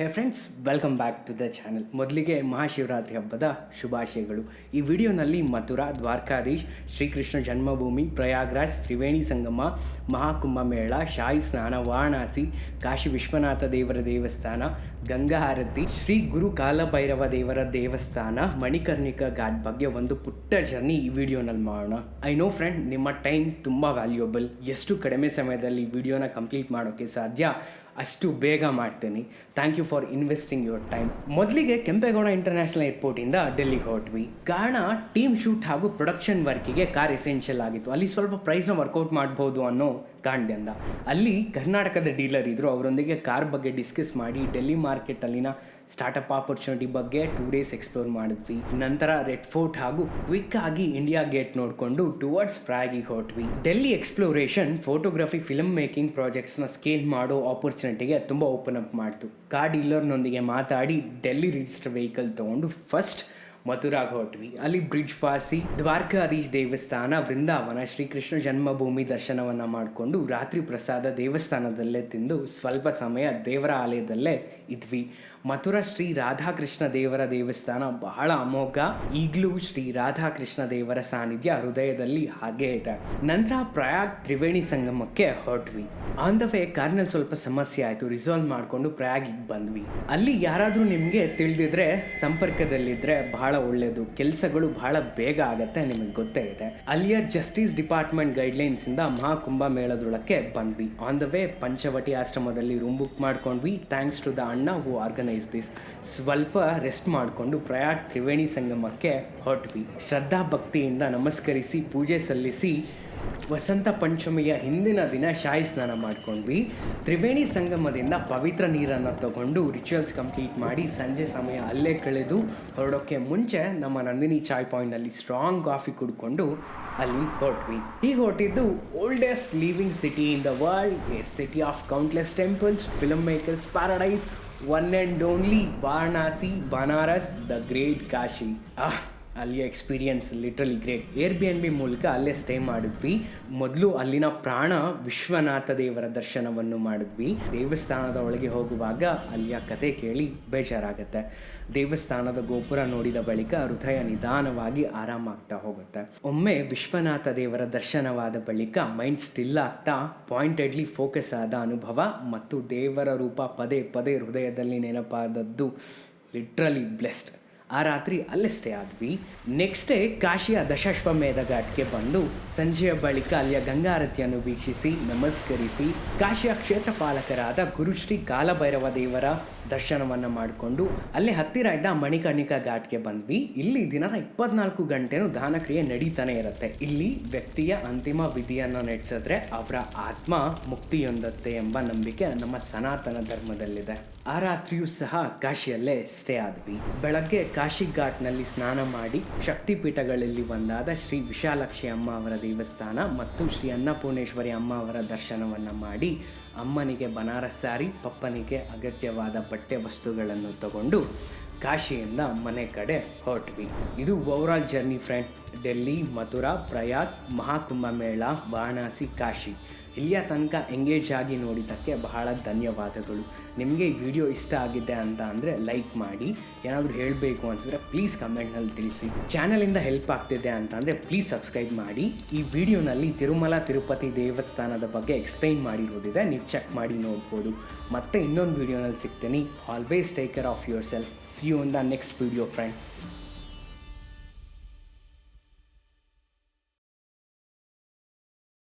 Hey friends welcome back to the channel ಮೊದಲಿಗೆ ಮಹಾಶಿವರಾತ್ರಿ ಹಬ್ಬದ ಶುಭಾಶಯಗಳು. ಈ ವಿಡಿಯೋನಲ್ಲಿ ಮಥುರಾ, ದ್ವಾರಕಾಧೀಶ್, ಶ್ರೀಕೃಷ್ಣ ಜನ್ಮಭೂಮಿ, ಪ್ರಯಾಗ್ರಾಜ್, ತ್ರಿವೇಣಿ ಸಂಗಮ, ಮಹಾಕುಂಭ ಮೇಳ ಶಾಹಿ ಸ್ನಾನ, ವಾರಣಾಸಿ, ಕಾಶಿ ವಿಶ್ವನಾಥ ದೇವರ ದೇವಸ್ಥಾನ, ಗಂಗಾ ಆರತಿ, ಶ್ರೀ ಗುರು ಕಾಲಭೈರವ ದೇವರ ದೇವಸ್ಥಾನ, ಮಣಿಕರ್ಣಿಕಾ ಘಾಟ್ ಬಗ್ಗೆ ಒಂದು ಪುಟ್ಟ ಜರ್ನಿ ಈ ವಿಡಿಯೋನಲ್ಲಿ ಮಾಡೋಣ. ಐ ನೋ ಫ್ರೆಂಡ್ ನಿಮ್ಮ ಟೈಮ್ ತುಂಬ ವ್ಯಾಲ್ಯೂಯಬಲ್ ಎಷ್ಟು ಕಡಿಮೆ ಸಮಯದಲ್ಲಿ ವಿಡಿಯೋನ ಕಂಪ್ಲೀಟ್ ಮಾಡೋಕ್ಕೆ ಸಾಧ್ಯ? ಅಷ್ಟು ಬೇಗ ಮಾಡ್ತೀನಿ. Thank you for investing your time ಮೊದಲಿಗೆ ಕೆಂಪೇಗೌಡ ಇಂಟರ್ನ್ಯಾಷನಲ್ ಏರ್ಪೋರ್ಟಿಂದ ಡೆಲ್ಲಿಗೆ ಹೊರಟ್ವಿ. ಕಾರಣ ಟೀಮ್ ಶೂಟ್ ಹಾಗೂ ಪ್ರೊಡಕ್ಷನ್ ವರ್ಕಿಗೆ ಕಾರ್ ಎಸೆನ್ಷಿಯಲ್ ಆಗಿತ್ತು. ಅಲ್ಲಿ ಸ್ವಲ್ಪ ಪ್ರೈಸ್ನ ವರ್ಕೌಟ್ ಮಾಡ್ಬೋದು ಅನ್ನೋ ಕಾರಣದಿಂದ ಅಲ್ಲಿ ಕರ್ನಾಟಕದ ಡೀಲರ್ ಇದ್ದರು ಅವರೊಂದಿಗೆ ಕಾರ್ ಬಗ್ಗೆ ಡಿಸ್ಕಸ್ ಮಾಡಿ ಡೆಲ್ಲಿ ಮಾರ್ಕೆಟಲ್ಲಿನ ಸ್ಟಾರ್ಟಪ್ ಆಪರ್ಚುನಿಟಿ ಬಗ್ಗೆ ಟೂ ಡೇಸ್ ಎಕ್ಸ್ಪ್ಲೋರ್ ಮಾಡಿದ್ವಿ. ನಂತರ ರೆಡ್ ಫೋರ್ಟ್ ಹಾಗೂ ಕ್ವಿಕ್ ಆಗಿ ಇಂಡಿಯಾ ಗೇಟ್ ನೋಡಿಕೊಂಡು ಟುವರ್ಡ್ಸ್ ಪ್ರಾಗಿಗೆ ಹೊರಟ್ವಿ. Delhi exploration photography film making ಪ್ರಾಜೆಕ್ಟ್ಸ್ನ scale ಮಾಡೋ ಆಪರ್ಚುನಿಟಿಗೆ ತುಂಬ ಓಪನ್ ಅಪ್ ಮಾಡ್ತು. ಕಾರ್ ಡೀಲರ್ನೊಂದಿಗೆ ಮಾತಾಡಿ ಡೆಲ್ಲಿ ರಿಜಿಸ್ಟರ್ ವೆಹಿಕಲ್ ತೊಗೊಂಡು ಫಸ್ಟ್ ಮಥುರಾಗ ಹೊರಟ್ವಿ. ಅಲ್ಲಿ ಬ್ರಿಡ್ಜ್ ಪಾಸಿ ದ್ವಾರಕಾಧೀಶ್ ದೇವಸ್ಥಾನ, ವೃಂದಾವನ, ಶ್ರೀಕೃಷ್ಣ ಜನ್ಮಭೂಮಿ ದರ್ಶನವನ್ನು ಮಾಡಿಕೊಂಡು ರಾತ್ರಿ ಪ್ರಸಾದ ದೇವಸ್ಥಾನದಲ್ಲೇ ತಿಂದು ಸ್ವಲ್ಪ ಸಮಯ ದೇವರ ಆಲಯದಲ್ಲೇ ಇದ್ವಿ. ಮಥುರಾ ಶ್ರೀ ರಾಧಾಕೃಷ್ಣ ದೇವರ ದೇವಸ್ಥಾನ ಬಹಳ ಅಮೋಘ. ಈಗಲೂ ಶ್ರೀ ರಾಧಾಕೃಷ್ಣ ದೇವರ ಸಾನ್ನಿಧ್ಯ ಹೃದಯದಲ್ಲಿ ಹಾಗೇ ಇದೆ. ನಂತರ ಪ್ರಯಾಗ್ ತ್ರಿವೇಣಿ ಸಂಗಮಕ್ಕೆ ಹೊರಟ್ವಿ. ಆನ್ ದ ವೇ ಕಾರ್ನಲ್ಲಿ ಸ್ವಲ್ಪ ಸಮಸ್ಯೆ ಆಯಿತು ರಿಸಾಲ್ವ್ ಮಾಡಿಕೊಂಡು ಪ್ರಯಾಗಿಗೆ ಬಂದ್ವಿ. ಅಲ್ಲಿ ಯಾರಾದರೂ ನಿಮಗೆ ತಿಳಿದಿದ್ರೆ ಸಂಪರ್ಕದಲ್ಲಿದ್ದರೆ ಬಹಳ ಒಳ್ಳೆಯದು ಕೆಲಸಗಳು ಬಹಳ ಬೇಗ ಆಗತ್ತೆ, ನಿಮಗೆ ಗೊತ್ತೇ ಇದೆ. ಅಲ್ಲಿಯ ಜಸ್ಟಿಸ್ ಡಿಪಾರ್ಟ್ಮೆಂಟ್ ಗೈಡ್ಲೈನ್ಸಿಂದ ಮಹಾಕುಂಭ ಮೇಳದೊಳಕ್ಕೆ ಬಂದ್ವಿ. ಆನ್ ದ ವೇ ಪಂಚವಟಿ ಆಶ್ರಮದಲ್ಲಿ ರೂಮ್ ಬುಕ್ ಮಾಡ್ಕೊಂಡ್ವಿ. ಥ್ಯಾಂಕ್ಸ್ ಟು ದ ಅಣ್ಣ ಹೂ ಆರ್ಗನೈಸ್ ದಿಸ್ ಸ್ವಲ್ಪ ರೆಸ್ಟ್ ಮಾಡಿಕೊಂಡು ಪ್ರಯಾಗ್ ತ್ರಿವೇಣಿ ಸಂಗಮಕ್ಕೆ ಹೊರಟ್ವಿ. ಶ್ರದ್ಧಾ ಭಕ್ತಿಯಿಂದ ನಮಸ್ಕರಿಸಿ ಪೂಜೆ ಸಲ್ಲಿಸಿ ವಸಂತ ಪಂಚಮಿಯ ಹಿಂದಿನ ದಿನ ಶಾಯಿ ಸ್ನಾನ ಮಾಡ್ಕೊಂಡ್ವಿ. ತ್ರಿವೇಣಿ ಸಂಗಮದಿಂದ ಪವಿತ್ರ ನೀರನ್ನು ತಗೊಂಡು ರಿಚುವಲ್ಸ್ ಕಂಪ್ಲೀಟ್ ಮಾಡಿ ಸಂಜೆ ಸಮಯ ಅಲ್ಲೇ ಕಳೆದು ಹೊರಡೋಕ್ಕೆ ಮುಂಚೆ ನಮ್ಮ ನಂದಿನಿ ಚಾಯ್ ಪಾಯಿಂಟ್ನಲ್ಲಿ ಸ್ಟ್ರಾಂಗ್ ಕಾಫಿ ಕುಡ್ಕೊಂಡು ಅಲ್ಲಿಂದ ಹೊರಟ್ವಿ. ಈಗ ಹೊರಟಿದ್ದು oldest living city in the world a city of countless temples film makers paradise one and only Varanasi Banaras the great Kashi ಅಲ್ಲಿಯ experience literally great Airbnb ಮೂಲಕ ಅಲ್ಲೇ stay ಮಾಡಿದ್ವಿ. ಮೊದಲು ಅಲ್ಲಿನ ಪ್ರಾಣ ವಿಶ್ವನಾಥ ದೇವರ ದರ್ಶನವನ್ನು ಮಾಡಿದ್ವಿ. ದೇವಸ್ಥಾನದ ಒಳಗೆ ಹೋಗುವಾಗ ಅಲ್ಲಿಯ ಕತೆ ಕೇಳಿ ಬೇಜಾರಾಗುತ್ತೆ. ದೇವಸ್ಥಾನದ ಗೋಪುರ ನೋಡಿದ ಬಳಿಕ ಹೃದಯ ನಿಧಾನವಾಗಿ ಆರಾಮಾಗ್ತಾ ಹೋಗುತ್ತೆ. ಒಮ್ಮೆ ವಿಶ್ವನಾಥ ದೇವರ ದರ್ಶನವಾದ ಬಳಿಕ ಮೈಂಡ್ ಸ್ಟಿಲ್ ಆಗ್ತಾ ಪಾಯಿಂಟೆಡ್ಲಿ ಫೋಕಸ್ ಆದ ಅನುಭವ ಮತ್ತು ದೇವರ ರೂಪ ಪದೇ ಪದೇ ಹೃದಯದಲ್ಲಿ ನೆನಪಾದದ್ದು ಲಿಟ್ರಲಿ ಬ್ಲೆಸ್ಡ್ ಆ ರಾತ್ರಿ ಅಲ್ಲೇ ಸ್ಟೇ ಆದ್ವಿ. ನೆಕ್ಸ್ಟ್ ಡೇ ಕಾಶಿಯ ದಶಾಶ್ವಮೇಧ ಘಾಟ್ಗೆ ಬಂದು ಸಂಜೆಯ ಬಳಿಕ ಅಲ್ಲಿಯ ಗಂಗಾರತಿಯನ್ನು ವೀಕ್ಷಿಸಿ, ನಮಸ್ಕರಿಸಿ, ಕಾಶಿಯ ಕ್ಷೇತ್ರ ಪಾಲಕರಾದ ಗುರುಶ್ರೀ ಕಾಲಭೈರವ ದೇವರ ದರ್ಶನವನ್ನು ಮಾಡಿಕೊಂಡು ಅಲ್ಲೇ ಹತ್ತಿರ ಇದ್ದ ಮಣಿಕರ್ಣಿಕಾ ಘಾಟ್ಗೆ ಬಂದ್ವಿ. ಇಲ್ಲಿ ದಿನದ ಇಪ್ಪತ್ನಾಲ್ಕು ಗಂಟೆನೂ ದಾನ ಕ್ರಿಯೆ ನಡೀತಾನೆ ಇರುತ್ತೆ. ಇಲ್ಲಿ ವ್ಯಕ್ತಿಯ ಅಂತಿಮ ವಿಧಿಯನ್ನು ನಡೆಸಿದ್ರೆ ಅವರ ಆತ್ಮ ಮುಕ್ತಿಯೊಂದತ್ತೆ ಎಂಬ ನಂಬಿಕೆ ನಮ್ಮ ಸನಾತನ ಧರ್ಮದಲ್ಲಿದೆ. ಆ ರಾತ್ರಿಯೂ ಸಹ ಕಾಶಿಯಲ್ಲೇ ಸ್ಟೇ ಆದ್ವಿ. ಬೆಳಗ್ಗೆ ಕಾಶಿ ಘಾಟ್ನಲ್ಲಿ ಸ್ನಾನ ಮಾಡಿ ಶಕ್ತಿಪೀಠಗಳಲ್ಲಿ ಒಂದಾದ ಶ್ರೀ ವಿಶಾಲಾಕ್ಷಿ ಅಮ್ಮ ಅವರ ದೇವಸ್ಥಾನ ಮತ್ತು ಶ್ರೀ ಅನ್ನಪೂರ್ಣೇಶ್ವರಿ ಅಮ್ಮ ಅವರ ದರ್ಶನವನ್ನು ಮಾಡಿ ಅಮ್ಮನಿಗೆ ಬನಾರಸ್ ಸಾರಿ, ಪಪ್ಪನಿಗೆ ಅಗತ್ಯವಾದ ಬಟ್ಟೆ ವಸ್ತುಗಳನ್ನು ತಗೊಂಡು ಕಾಶಿಯಿಂದ ಮನೆ ಕಡೆ ಹೊರಟ್ವಿ. ಇದು overall journey friend, Delhi, Mathura, Prayag, Mahakumbh Mela, Varanasi, Kashi. ಇಲ್ಲಿಯ ತನಕ ಎಂಗೇಜ್ ಆಗಿ ನೋಡಿದ್ದಕ್ಕೆ ಬಹಳ ಧನ್ಯವಾದಗಳು. ನಿಮಗೆ ಈ ವಿಡಿಯೋ ಇಷ್ಟ ಆಗಿದೆ ಅಂತ ಅಂದರೆ ಲೈಕ್ ಮಾಡಿ. ಏನಾದರೂ ಹೇಳಬೇಕು ಅನಿಸಿದ್ರೆ ಪ್ಲೀಸ್ ಕಮೆಂಟ್ನಲ್ಲಿ ತಿಳಿಸಿ. ಚಾನಲಿಂದ ಹೆಲ್ಪ್ ಆಗ್ತಿದೆ ಅಂತ ಅಂದರೆ ಪ್ಲೀಸ್ ಸಬ್ಸ್ಕ್ರೈಬ್ ಮಾಡಿ. ಈ ವಿಡಿಯೋನಲ್ಲಿ ತಿರುಮಲ, ತಿರುಪತಿ ದೇವಸ್ಥಾನದ ಬಗ್ಗೆ ಎಕ್ಸ್ಪ್ಲೈನ್ ಮಾಡಿರೋದಿದೆ ನೀವು ಚೆಕ್ ಮಾಡಿ ನೋಡ್ಬೋದು. ಮತ್ತೆ ಇನ್ನೊಂದು ವಿಡಿಯೋನಲ್ಲಿ ಸಿಗ್ತೀನಿ. Always take care of yourself see you in the next video friend